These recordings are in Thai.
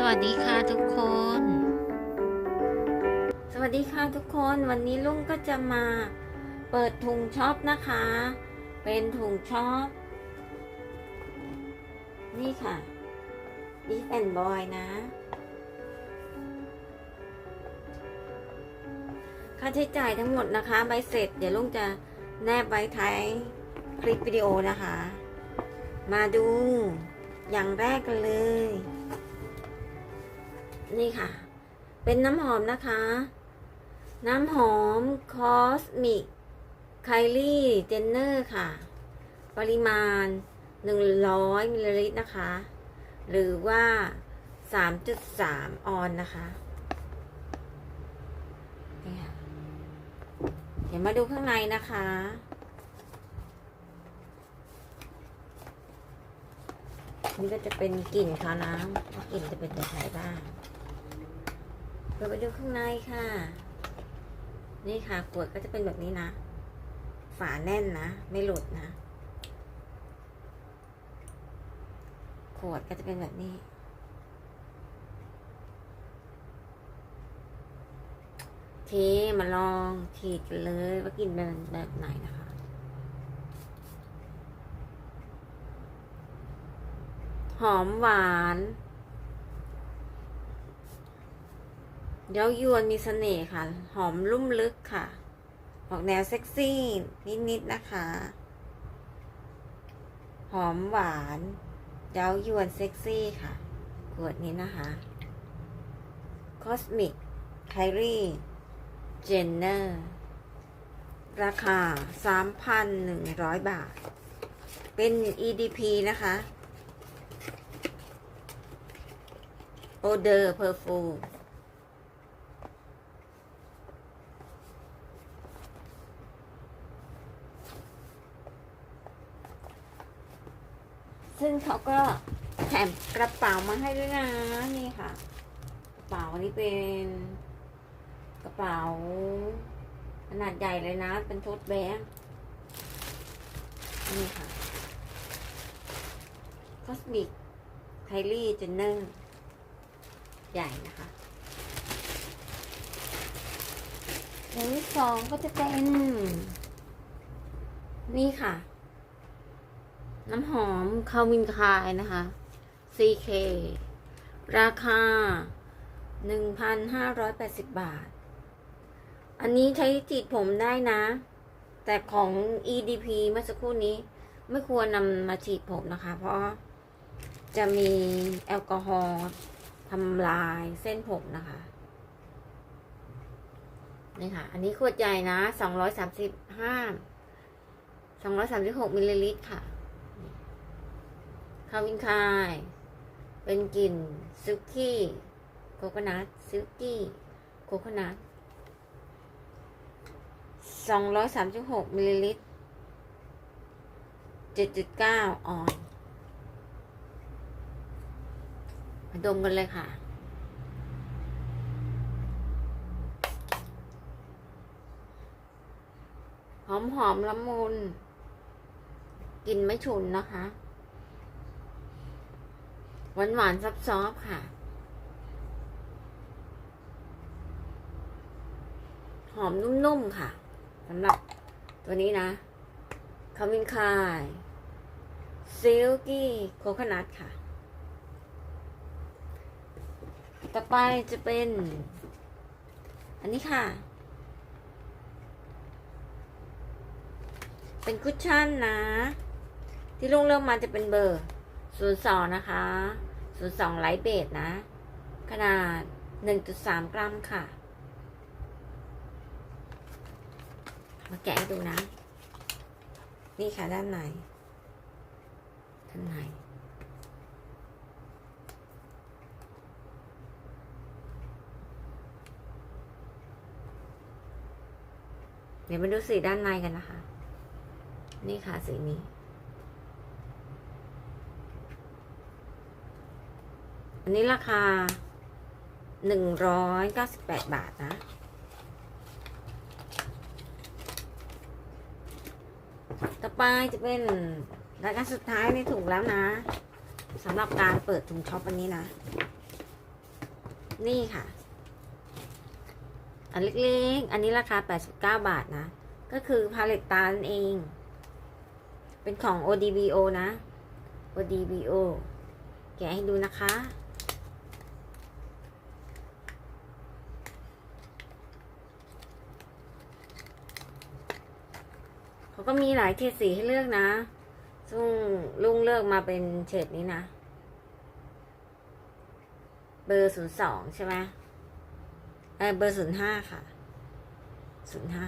สวัสดีค่ะทุกคน สวัสดีค่ะทุกคนวันนี้ลุงก็จะมาเปิดถุงช็อปนะคะ เป็นถุงช็อป นี่ค่ะ Beef and Boy นะ ค่าใช้จ่ายทั้งหมดนะคะ ใบเสร็จ เดี๋ยวลุงจะแนบไว้ท้ายคลิปวิดีโอนะคะ มาดูอย่างแรกกันเลย นี่ค่ะ เป็นน้ำหอมนะคะ น้ำหอมคอสมิกไคลี่เจนเนอร์ค่ะ ปริมาณ 100มิลลิลิตรนะคะ หรือว่า 3.3 ออนนะคะนี่ค่ะเดี๋ยวมาดูข้างในนะคะ นี่ก็จะเป็นกลิ่นเขานะว่ากลิ่นจะเป็นแบบไหนบ้าง เราไปดูข้างในค่ะ นี่ค่ะขวดก็จะเป็นแบบนี้นะ ฝาแน่นนะ ไม่หลุดนะ ขวดก็จะเป็นแบบนี้ เทมาลองฉีดกันเลยว่ากินเป็นแบบไหนนะคะ หอมหวาน เย้ายวนมีเสน่ห์ค่ะ หอมลุ่มลึกค่ะ ออกแนวเซ็กซี่นิดๆนะคะ หอมหวานเย้ายวนเซ็กซี่ค่ะ ขวดนี้นะคะ Cosmic Kylie Jenner ราคา 3,100 บาท เป็น EDP นะคะ โอเดอร์เพอร์ฟูม ซึ่งเขาก็แถมกระเป๋ามาให้ด้วยนะ นี่ค่ะ กระเป๋านี้เป็นกระเป๋า ขนาดใหญ่เลยนะ เป็นทสแบงนี่ค่ะ Cosmic Kylie Jenner ใหญ่นะคะอย่างที่สองก็จะเป็น นี่ค่ะ น้ำหอมคาวินคายนะคะ CK ราคา 1,580 บาท อันนี้ใช้จีดผมได้นะ แต่ของ EDP เมื่อสักครู่นี้ ไม่ควรนำมาฉีดผมนะคะ เพราะจะมีแอลกอฮอล์ทำลายเส้นผมนะคะ นี่ค่ะ อันนี้ขวดใหญ่นะ 235 236มิลลิลิตรค่ะาวินคาย เป็นกลิ่นซิลกี้โคโคนัทซิลกี้โคโคนัท236มิลลิลิตร7.9ออนซ์มาดมกันเลยค่ะหอมหอมๆละมุนกลิ่นไม่ฉุนนะคะ หวานหวานซับซอบค่ะ หอมนุ่มๆค่ะสำหรับตัวนี้นะคามินคายซิลกี้โคคนัทค่ะ ต่อไปจะเป็น อันนี้ค่ะ เป็นคุชชั่นนะ ที่ลุงเลือกมาจะเป็นเบอร์02นะคะ 02 ไลท์เบสนะ ขนาด 1.3 กรัมค่ะ มาแกะให้ดูนะ นี่ค่ะด้านในด้านในเดี๋ยวมาดูสีด้านในกันนะคะ นี่ค่ะสีนี้ อันนี้ราคาหนึ่งร้อยเก้าสิบแปดบาทนะ ต่อไปจะเป็นรายการสุดท้ายในถุงแล้วนะสำหรับการเปิดถุงช็อปอันนี้นะ นี่ค่ะ อันเล็กๆ อันนี้ราคา 89 บาทนะ ก็คือพาเลตตานั่นเอง เป็นของ ODBO นะ ODBO แกะให้ดูนะคะ เขาก็มีหลายเฉดสีให้เลือกนะซึ่งลุงเลือกมาเป็นเฉดนี้นะ เบอร์ศูนย์สองใช่ไหมเออเบอร์ศูนย์ห้าค่ะศูนย์ห้า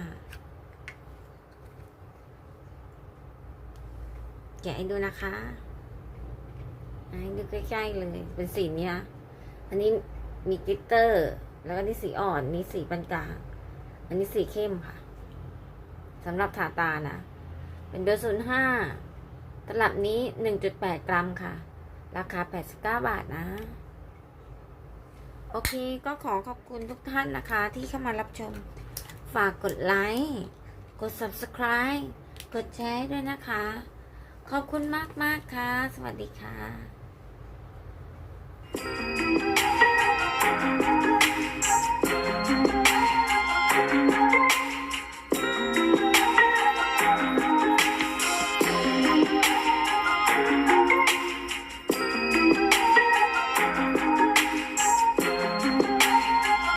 แกะให้ดูนะคะให้ดูใกล้ๆเลย เป็นสีนี้นะ อันนี้มีกลิตเตอร์ แล้วก็นี่สีอ่อน นี่สีปานกลาง อันนี้สีเข้มค่ะ สำหรับถาตานะ เป็นเบอร์ศูนย์ห้าตลับนี้หนึ่งจุดแปดกรัมค่ะ ราคาแปดสิบเก้าบาทนะ โอเคก็ขอขอบคุณทุกท่านนะคะที่เข้ามารับชม ฝากกดไลค์ กด subscribe กดแชร์ด้วยนะคะ ขอบคุณมากมากค่ะ สวัสดีค่ะ